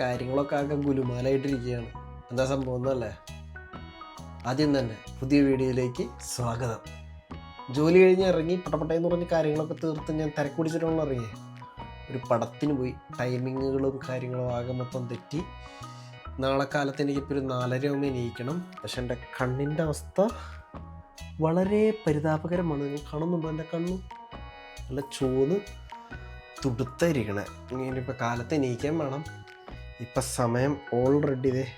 കാര്യങ്ങളൊക്കെ ആകെ ഗുലുമാലായിട്ടിരിക്കുകയാണ് എന്താ സംഭവം എന്നല്ലേ? ആദ്യം തന്നെ പുതിയ വീഡിയോയിലേക്ക് സ്വാഗതം. ജോലി കഴിഞ്ഞ് ഇറങ്ങി പട്ടപ്പട്ടയെന്ന് പറഞ്ഞ് കാര്യങ്ങളൊക്കെ തീർത്ത് ഞാൻ തിരക്ക് പിടിച്ചിട്ടുള്ള ഇറങ്ങിയേ. ഒരു പടത്തിന് പോയി. ടൈമിങ്ങുകളും കാര്യങ്ങളും ആകെ മൊത്തം തെറ്റി. നാളെ കാലത്ത് എനിക്കിപ്പോൾ ഒരു നാലര ആകുമ്പോൾ എണീക്കണം. പക്ഷെ എന്റെ കണ്ണിന്റെ അവസ്ഥ വളരെ പരിതാപകരമാണ്. നിങ്ങൾ കാണുന്നുണ്ടോ എന്റെ കണ്ണ്? നല്ല ചോന്ന് തുടുത്തായിരിക്കണേ ഇനിയിപ്പോൾ കാലത്ത് എണീക്കാൻ വേണം. ഇപ്പം സമയം ഓൾറെഡി ഇതേ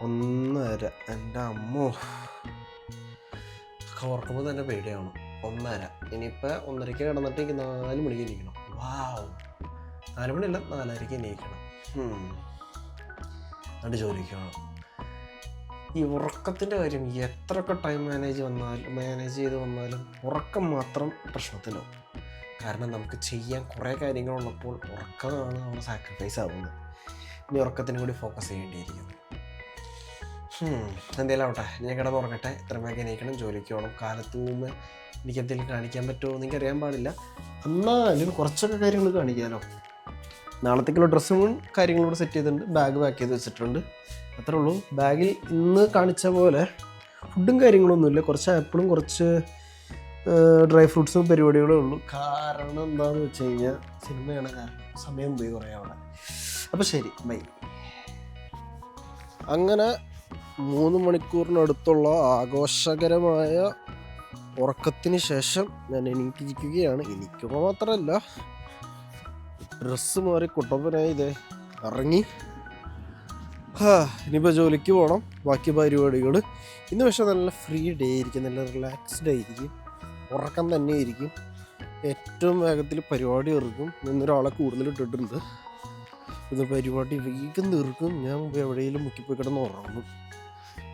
ഒന്നര എന്റെ അമ്മോ. ഓർക്കുമ്പോൾ തന്നെ പേടിയാണ്. ഒന്നര ഇനിയിപ്പോൾ ഒന്നരയ്ക്ക് കിടന്നിട്ട് എനിക്ക് നാല് മണിക്ക് എണീക്കണം. വാവ് നാല് മണിയല്ല നാലരയ്ക്ക് എണീക്കണം. എന്നിട്ട് പോകണം ഈ ഉറക്കത്തിന്റെ കാര്യം എത്രയൊക്കെ ടൈം മാനേജ് വന്നാലും മാനേജ് ചെയ്ത് വന്നാലും ഉറക്കം മാത്രം പ്രശ്നത്തിലാവും. കാരണം നമുക്ക് ചെയ്യാൻ കുറേ കാര്യങ്ങളുള്ളപ്പോൾ ഉറക്കമാണ് നമ്മൾ സാക്രിഫൈസ് ആവുന്നത്. ഇനി ഉറക്കത്തിന് കൂടി ഫോക്കസ് ചെയ്യേണ്ടിയിരിക്കുന്നു. എന്തെങ്കിലും ആവട്ടെ. ഞാൻ കിടന്ന് ഉറങ്ങട്ടെ ഇത്രമേക്ക് എണീക്കണം. ജോലിക്ക് പോകണം. കാലത്ത് നിന്ന് എനിക്ക് എന്തെങ്കിലും കാണിക്കാൻ പറ്റുമോ എന്ന് എനിക്കറിയാൻ പാടില്ല. എന്നാലും കുറച്ചൊക്കെ കാര്യങ്ങൾ കാണിക്കാമല്ലോ നാളത്തേക്കുള്ള ഡ്രസ്സും കാര്യങ്ങളും കൂടെ സെറ്റ് ചെയ്തിട്ടുണ്ട്. ബാഗ് പാക്ക് ചെയ്ത് വെച്ചിട്ടുണ്ട്. അത്രേ ഉള്ളൂ. ബാഗിൽ ഇന്ന് കാണിച്ച പോലെ ഫുഡും കാര്യങ്ങളൊന്നുമില്ല കുറച്ച് ആപ്പിളും കുറച്ച് ഡ്രൈ ഫ്രൂട്ട്സും പരിപാടികളേ ഉള്ളൂ. കാരണം എന്താണെന്ന് വെച്ച് കഴിഞ്ഞാൽ സിനിമയാണ് കാരണം സമയം പോയി കുറേ അവിടെ അപ്പോൾ ശരി ബൈ. അങ്ങനെ മൂന്ന് മണിക്കൂറിനടുത്തുള്ള ആഘോഷകരമായ ഉറക്കത്തിന് ശേഷം ഞാൻ എനിക്കിരിക്കുകയാണ് എനിക്ക് മാത്രമല്ല ഡ്രസ്സ് മാറി കുട്ടപ്പനായി ഇതേ ഇറങ്ങി. ഇനിയിപ്പോൾ ജോലിക്ക് പോകണം ബാക്കി പരിപാടികൾ ഇന്ന് പക്ഷേ നല്ല ഫ്രീ ഡേ ആയിരിക്കും നല്ല റിലാക്സ്ഡ് ആയിരിക്കും. ഉറക്കം തന്നെ ആയിരിക്കും. ഏറ്റവും വേഗത്തിൽ പരിപാടി ഇറക്കും ഇന്നൊരാളെ കൂടുതൽ ഇട്ടിട്ടുണ്ട്. ഇത് പരിപാടി വേഗം തീർക്കും. ഞാൻ എവിടെയെങ്കിലും മുക്കിപ്പോയി കിടന്ന് ഉറങ്ങും.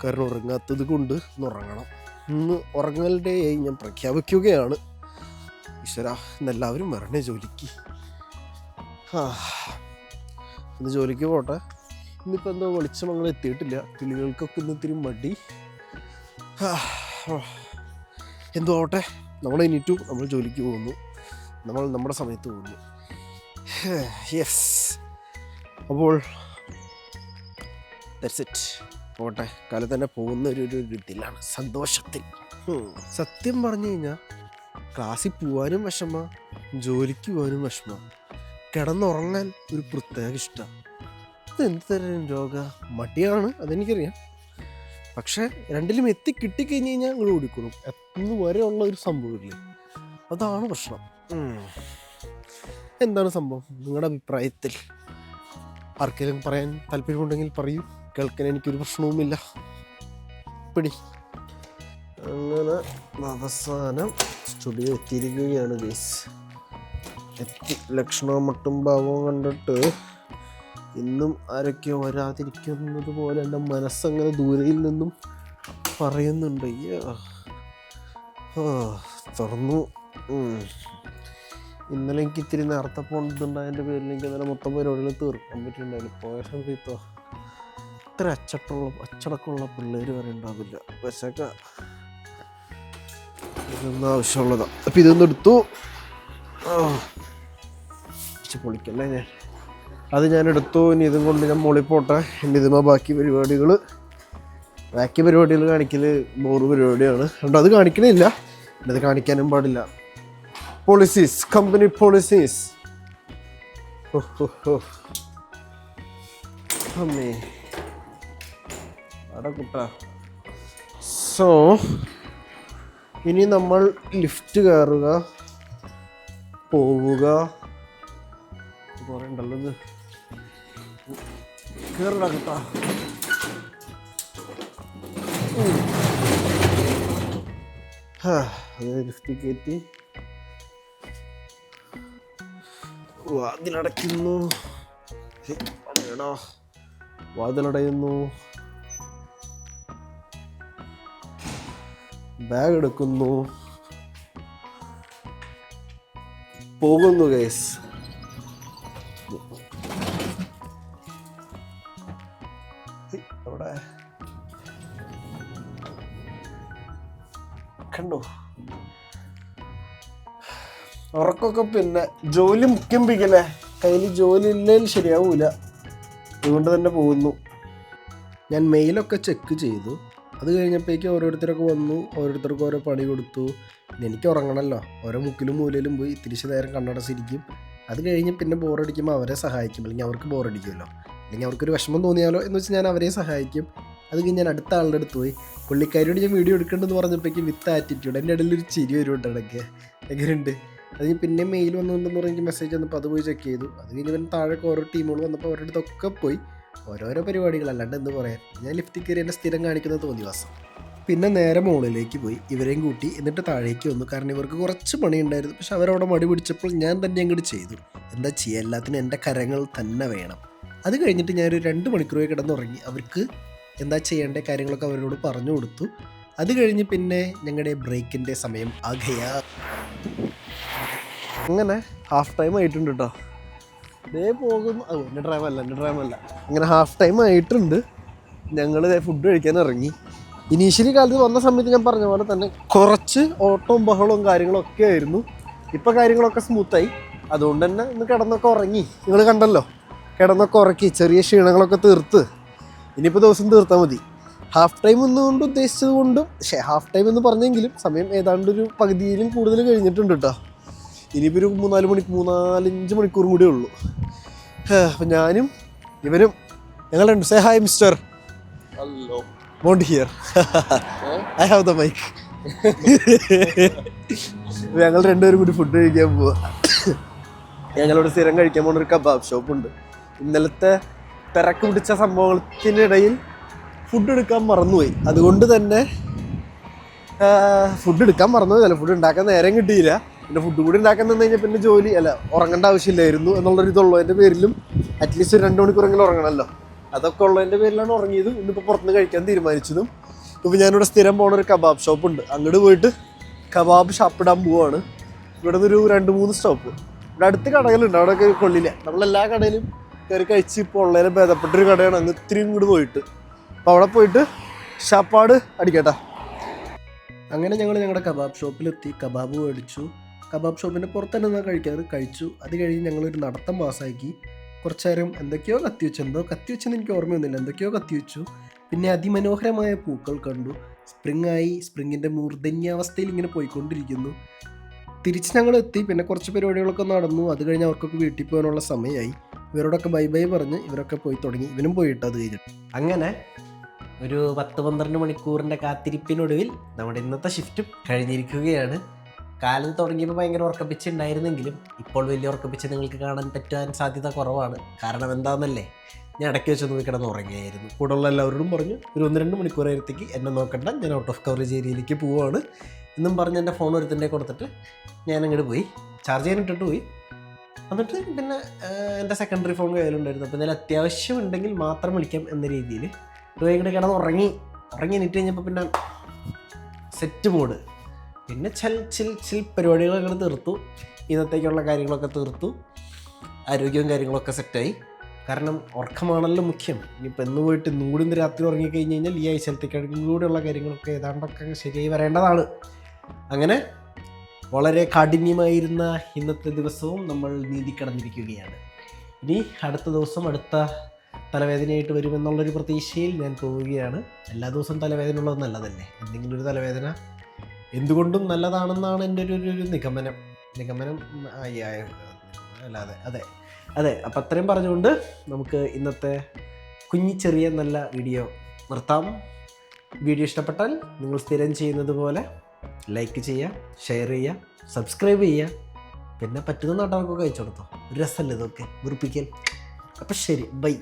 കാരണം ഉറങ്ങാത്തത് കൊണ്ട് ഇന്ന് ഉറങ്ങണം. ഇന്ന് ഉറങ്ങലിന്റെ ഞാൻ പ്രഖ്യാപിക്കുകയാണ്. ഈശ്വര ഇന്നെല്ലാവരും വരണേ ജോലിക്ക്. ആ ഇന്ന് ജോലിക്ക് പോട്ടെ. ഇന്നിപ്പോൾ എന്തോ വെളിച്ചം അങ്ങനെ എത്തിയിട്ടില്ല. കിളികൾക്കൊക്കെ ഇന്ന് ഇത്തിരി മടി. എന്തോ ആവട്ടെ. നമ്മൾ എണീറ്റു നമ്മൾ ജോലിക്ക് പോകുന്നു. നമ്മൾ നമ്മുടെ സമയത്ത് പോകുന്നു. യെസ് അപ്പോൾ ദറ്റ്സ് പോട്ടെ കാലത്ത് തന്നെ പോകുന്ന ഒരു ഒരു ഇതിലാണ് സന്തോഷത്തിൽ. സത്യം പറഞ്ഞു കഴിഞ്ഞാൽ ക്ലാസ്സിൽ പോകാനും വിഷമ ജോലിക്ക് പോകാനും വിഷമ. കിടന്നുറങ്ങാൻ ഒരു പ്രത്യേക ഇഷ്ടമാണ് ഇത് എന്ത് തരം രോഗ? മടിയാണ് അതെനിക്കറിയാം. പക്ഷേ രണ്ടിലും എത്തി കിട്ടിക്കഴിഞ്ഞ് കഴിഞ്ഞാൽ നിങ്ങൾ ഓടിക്കണം എത്തുന്ന വരെ ഉള്ള ഒരു സംഭവമില്ലേ? അതാണ് പ്രശ്നം. എന്താണ് സംഭവം? നിങ്ങളുടെ അഭിപ്രായത്തിൽ. ആർക്കെങ്കിലും പറയാൻ താല്പര്യമുണ്ടെങ്കിൽ പറയൂ. കേൾക്കാൻ എനിക്കൊരു പ്രശ്നവുമില്ല. പിടി. അങ്ങനെ അവസാനം സ്റ്റുഡിയോ എത്തിയിരിക്കുകയാണ് ഗൈസ്. എത്തി. ലക്ഷണവും മട്ടും ഭാവവും കണ്ടിട്ട് ഇന്നും ആരൊക്കെയോ വരാതിരിക്കുന്നത് പോലെ എന്റെ മനസ്സങ്ങനെ ദൂരയിൽ നിന്നും പറയുന്നുണ്ട്. തുറന്നു. ഇന്നലെ എനിക്ക് ഇത്തിരി നേരത്തെ പോകേണ്ടതുണ്ടായതിന്റെ പേരിൽ എനിക്ക് ഇന്നലെ മൊത്തം പരിപാടികൾ തീർക്കാൻ പറ്റിയിട്ടുണ്ടായില്ല പോയ സമയത്തോ ഇത്ര അച്ചട്ടുള്ള അച്ചടക്കമുള്ള പിള്ളേർ വരെ ഉണ്ടാവില്ല. വിശക്ക ഇതൊന്നും ആവശ്യമുള്ളതാ. അപ്പം ഇതൊന്നും എടുത്തു. പൊളിക്കല്ലേ ഞാൻ? അത് ഞാൻ എടുത്തു. ഇനി ഇതും കൊണ്ട് ഞാൻ മുകളിൽ പോട്ടെ. ഇനി ഇതുമാ ബാക്കി പരിപാടികൾ ബാക്കി പരിപാടികൾ കാണിക്കൽ ബോറ് പരിപാടിയാണ്. അതുകൊണ്ട് അത് കാണിക്കണില്ല. അത് കാണിക്കാനും പാടില്ല. Policies company policies. അമ്മേ അട കുട്ട. സോ ഇനി നമ്മൾ ലിഫ്റ്റ് കയറുക പോവുക. കുറേ ഉണ്ടല്ലോ ലിഫ്റ്റ് കയറ്റി. വാതിലടയ്ക്കുന്നു. വാതിലടയുന്നു. ബാഗ് എടുക്കുന്നു. പോകുന്നു ഗൈസ് ഉറക്കമൊക്കെ പിന്നെ ജോലി മുഖ്യം പിടിക്കല്ലേ? കയ്യിൽ ജോലി ഇല്ലെങ്കിൽ ശരിയാവൂല. അതുകൊണ്ട് തന്നെ പോകുന്നു. ഞാൻ മെയിലൊക്കെ ചെക്ക് ചെയ്തു. അത് കഴിഞ്ഞപ്പോഴേക്കും ഓരോരുത്തരൊക്കെ വന്നു. ഓരോരുത്തർക്ക് ഓരോ പണി കൊടുത്തു. പിന്നെ എനിക്ക് ഉറങ്ങണമല്ലോ. ഓരോ മുക്കിലും മൂലയിലും പോയി തിരിച്ച് നേരം കണ്ണടച്ചിരിക്കും. അത് കഴിഞ്ഞ് പിന്നെ ബോറടിക്കുമ്പോൾ അവരെ സഹായിക്കും. അല്ലെങ്കിൽ അവർക്ക് ബോറടിക്കുമല്ലോ. അല്ലെങ്കിൽ അവർക്കൊരു വിഷമം തോന്നിയാലോ എന്ന് വെച്ചാൽ ഞാൻ അവരെ സഹായിക്കും. അത് കഴിഞ്ഞ് ഞാൻ അടുത്ത ആളുടെ അടുത്ത് പോയി. പുള്ളിക്കാരിയോട് ഞാൻ വീഡിയോ എടുക്കേണ്ടെന്ന് പറഞ്ഞപ്പോഴേക്കും വിത്ത് ആറ്റിറ്റ്യൂഡ് എന്റെ ഇടയിൽ ഒരു ചിരി വരുന്നുണ്ട് ഇടയ്ക്ക്. എങ്ങനെയുണ്ട്? അത് കഴിഞ്ഞ് പിന്നെ മെയിൽ വന്നിട്ടുണ്ടെന്ന് പറഞ്ഞ് മെസ്സേജ് വന്നപ്പോൾ അത് പോയി ചെക്ക് ചെയ്തു. അത് കഴിഞ്ഞ് പിന്നെ താഴെ ഓരോ ടീമുകൾ വന്നപ്പോൾ അവരുടെ അടുത്തൊക്കെ പോയി ഓരോരോ പരിപാടികൾ അല്ലാണ്ട് എന്ത് പറയാൻ. ഞാൻ ലിഫ്റ്റിൽ കയറി എന്നെ സ്ഥിരം കാണിക്കുന്ന തോന്നിവാസം പിന്നെ നേരെ മുകളിലേക്ക് പോയി ഇവരെയും കൂട്ടി എന്നിട്ട് താഴേക്ക് വന്നു. കാരണം ഇവർക്ക് കുറച്ച് പണിയുണ്ടായിരുന്നു. പക്ഷെ അവരവിടെ മടി പിടിച്ചപ്പോൾ ഞാൻ തന്നെ അങ്ങോട്ട് ചെയ്തു. എന്താ ചെയ്യുക എല്ലാത്തിനും എന്റെ കരങ്ങൾ തന്നെ വേണം. അത് കഴിഞ്ഞിട്ട് ഞാനൊരു രണ്ട് മണിക്കൂർ കിടന്നുറങ്ങി. അവർക്ക് എന്താ ചെയ്യേണ്ട കാര്യങ്ങളൊക്കെ അവരോട് പറഞ്ഞു കൊടുത്തു. അത് കഴിഞ്ഞ് പിന്നെ ഞങ്ങളുടെ ബ്രേക്കിന്റെ സമയം ആകയാ. അങ്ങനെ ഹാഫ് ടൈം ആയിട്ടുണ്ട് കേട്ടോ ഇതേ പോകും എന്റെ ഡ്രൈവല്ല എന്റെ ഡ്രൈവല്ല അങ്ങനെ ഹാഫ് ടൈം ആയിട്ടുണ്ട്. ഞങ്ങൾ ഫുഡ് കഴിക്കാൻ ഇറങ്ങി. ഇനീഷ്യലി കാലത്ത് വന്ന സമയത്ത് ഞാൻ പറഞ്ഞ പോലെ തന്നെ കുറച്ച് ഓട്ടവും ബഹളവും കാര്യങ്ങളൊക്കെ ആയിരുന്നു. ഇപ്പം കാര്യങ്ങളൊക്കെ സ്മൂത്തായി അതുകൊണ്ട് തന്നെ ഇന്ന് കിടന്നൊക്കെ ഉറങ്ങി. നിങ്ങൾ കണ്ടല്ലോ? കിടന്നൊക്കെ ഉറക്കി ചെറിയ ക്ഷീണങ്ങളൊക്കെ തീർത്ത്. ഇനിയിപ്പോൾ ദിവസം തീർത്താൽ മതി. ഹാഫ് ടൈം എന്നുകൊണ്ട് ഉദ്ദേശിച്ചത് കൊണ്ടും ഹാഫ് ടൈം എന്ന് പറഞ്ഞെങ്കിലും സമയം ഏതാണ്ട് ഒരു പകുതിയിലും കൂടുതൽ കഴിഞ്ഞിട്ടുണ്ട് കേട്ടോ ഇനിയിപ്പോൾ ഒരു മൂന്നാൽ മണി മൂന്നാലഞ്ച് മണിക്കൂറും കൂടെ ഉള്ളൂ. അപ്പം ഞാനും ഇവരും ഞങ്ങൾ രണ്ട് say hi mister hello want here I have the mic ഞങ്ങൾ രണ്ടുപേരും കൂടി ഫുഡ് കഴിക്കാൻ പോവാ. ഞങ്ങളോട് സ്ഥിരം കഴിക്കാൻ പോകുന്ന ഒരു കബാബ് ഷോപ്പ് ഉണ്ട്. ഇന്നലത്തെ തിരക്ക് പിടിച്ച സംഭവത്തിനിടയിൽ ഫുഡ് എടുക്കാൻ മറന്നുപോയി. അതുകൊണ്ട് തന്നെ ഫുഡ് എടുക്കാൻ മറന്നുപോയതല്ല ഫുഡ് ഉണ്ടാക്കാൻ നേരം കിട്ടിയില്ല. പിന്നെ ഫുഡ് കൂടി ഉണ്ടാക്കാൻ നിന്ന് കഴിഞ്ഞാൽ പിന്നെ ജോലി അല്ല ഉറങ്ങേണ്ട ആവശ്യമില്ലായിരുന്നു എന്നുള്ളൊരു ഇതുള്ളതിന്റെ പേരിലും. അറ്റ്ലീസ്റ്റ് ഒരു രണ്ട് മണിക്കൂറെങ്കിലും ഉറങ്ങണമല്ലോ. അതൊക്കെ ഉള്ളതിന്റെ പേരിലാണ് ഉറങ്ങിയത്. ഇന്നിപ്പോൾ പുറത്തുനിന്ന് കഴിക്കാൻ തീരുമാനിച്ചതും. ഇപ്പോൾ ഞാനിവിടെ സ്ഥിരം പോണ ഒരു കബാബ് ഷോപ്പ് ഉണ്ട് അങ്ങോട്ട് പോയിട്ട് കബാബ് ഷാപ്പിടാൻ പോവാണ്. ഇവിടെ നിന്നൊരു രണ്ട് മൂന്ന് സ്റ്റോപ്പ്. ഇവിടെ അടുത്ത് കടകളുണ്ട്. അവിടെയൊക്കെ കൊള്ളില്ല. നമ്മളെല്ലാ കടയിലും കയറി കഴിച്ച് ഇപ്പോൾ ഉള്ളതിനെ ഭേദപ്പെട്ടൊരു കടയാണ്. അങ്ങ് ഇത്രയും ഇങ്ങോട്ട് പോയിട്ട്. അപ്പോൾ അവിടെ പോയിട്ട് ഷാപ്പാട് അടിക്കട്ടെ. അങ്ങനെ ഞങ്ങൾ ഞങ്ങളുടെ കബാബ് ഷോപ്പിലെത്തി. കബാബ് മേടിച്ചു. കബാബ് ഷോപ്പിന്റെ പുറത്ത് തന്നെ കഴിക്കാറ്. കഴിച്ചു. അത് കഴിഞ്ഞ് ഞങ്ങളൊരു നടത്തം പാസ്സാക്കി. കുറച്ച് നേരം എന്തൊക്കെയോ കത്തിവെച്ചു. എന്തോ കത്തിവെച്ചെന്ന് എനിക്ക് ഓർമ്മയൊന്നുമില്ല. എന്തൊക്കെയോ കത്തിവെച്ചു. പിന്നെ അതിമനോഹരമായ പൂക്കൾ കണ്ടു. സ്പ്രിംഗ് ആയി സ്പ്രിങ്ങിന്റെ മൂർധന്യാവസ്ഥയിൽ ഇങ്ങനെ പോയിക്കൊണ്ടിരിക്കുന്നു. തിരിച്ച് ഞങ്ങൾ എത്തി പിന്നെ കുറച്ച് പരിപാടികളൊക്കെ നടന്നു. അത് കഴിഞ്ഞ് അവർക്കൊക്കെ വീട്ടിൽ പോകാനുള്ള സമയമായി. ഇവരോടൊക്കെ ബൈ ബൈ പറഞ്ഞ് ഇവരൊക്കെ പോയി തുടങ്ങി. ഇവനും പോയിട്ട് അത് കഴിഞ്ഞിട്ട് അങ്ങനെ ഒരു പത്ത് പന്ത്രണ്ട് മണിക്കൂറിന്റെ കാത്തിരിപ്പിനൊടുവിൽ നമ്മുടെ ഇന്നത്തെ ഷിഫ്റ്റും കഴിഞ്ഞിരിക്കുകയാണ്. കാലം തുടങ്ങിയപ്പോൾ ഭയങ്കര ഉറക്കപ്പിച്ച് ഉണ്ടായിരുന്നെങ്കിലും ഇപ്പോൾ വലിയ ഉറക്കപ്പിച്ച് നിങ്ങൾക്ക് കാണാൻ പറ്റാൻ സാധ്യത കുറവാണ്. കാരണം എന്താണെന്നല്ലേ ഞാൻ ഇടയ്ക്ക് വെച്ച് നോക്കി കിടന്ന് ഉറങ്ങിയായിരുന്നു. കൂടെയുള്ള എല്ലാവരോടും പറഞ്ഞു ഒരു ഒന്ന് രണ്ട് മണിക്കൂറായിരത്തേക്ക് എന്നെ നോക്കണ്ട ഞാൻ ഔട്ട് ഓഫ് കവറേജ് ഏരിയയിലേക്ക് പോവുകയാണ് എന്നും പറഞ്ഞ് എന്റെ ഫോൺ ഒരുത്തിന്റെ കൊടുത്തിട്ട് ഞാൻ അങ്ങോട്ട് പോയി. ചാർജ് ചെയ്യാൻ ഇട്ടിട്ട് പോയി. എന്നിട്ട് പിന്നെ എന്റെ സെക്കൻഡറി ഫോൺ കയ്യിലുണ്ടായിരുന്നു. അപ്പോൾ ഞാൻ അത്യാവശ്യം ഉണ്ടെങ്കിൽ മാത്രം വിളിക്കാം എന്ന രീതിയിൽ. ഒരു കിടന്ന് ഉറങ്ങി. ഉറങ്ങി എണീറ്റ് കഴിഞ്ഞപ്പോൾ പിന്നെ സെറ്റ് മോഡ് പിന്നെ ചിൽ ചിൽ ചിൽ പരിപാടികളൊക്കെ തീർത്തു. ഇന്നത്തേക്കുള്ള കാര്യങ്ങളൊക്കെ തീർത്തു. ആരോഗ്യവും കാര്യങ്ങളൊക്കെ സെറ്റായി. കാരണം ഉറക്കമാണല്ലോ മുഖ്യം. ഇനിയിപ്പോൾ എന്ന് പോയിട്ട് ഇന്നും കൂടി ഇന്ന് രാത്രി ഉറങ്ങിക്കഴിഞ്ഞ് കഴിഞ്ഞാൽ ഈ ആഴ്ചത്തേക്കും കൂടെയുള്ള കാര്യങ്ങളൊക്കെ ഏതാണ്ടൊക്കെ ശരിയായി വരേണ്ടതാണ്. അങ്ങനെ വളരെ കാഠിന്യമായിരുന്ന ഇന്നത്തെ ദിവസവും നമ്മൾ നീതി കടന്നിരിക്കുകയാണ് ഇനി അടുത്ത ദിവസം അടുത്ത തലവേദനയായിട്ട് വരുമെന്നുള്ളൊരു പ്രതീക്ഷയിൽ ഞാൻ പോവുകയാണ്. എല്ലാ ദിവസവും തലവേദന ഉള്ളത് നല്ലതല്ലേ എന്തെങ്കിലും ഒരു തലവേദന എന്തുകൊണ്ടും നല്ലതാണെന്നാണ് എന്റെ ഒരു ഒരു- നിഗമനം. നിഗമനം ആയി, അല്ലാതെ അതെ. അതെ അപ്പം അത്രയും പറഞ്ഞുകൊണ്ട് നമുക്ക് ഇന്നത്തെ കുഞ്ഞി ചെറിയ നല്ല വീഡിയോ നിർത്താം. വീഡിയോ ഇഷ്ടപ്പെട്ടാൽ നിങ്ങൾ സ്ഥിരം ചെയ്യുന്നത് പോലെ ലൈക്ക് ചെയ്യുക ഷെയർ ചെയ്യുക സബ്സ്ക്രൈബ് ചെയ്യുക. പിന്നെ പറ്റുന്ന നാട്ടുകാർക്കൊക്കെ അയച്ചു കൊടുത്തോ. രസമല്ലേ ഇതൊക്കെ? വെറുപ്പിക്കൽ അപ്പം ശരി ബൈ.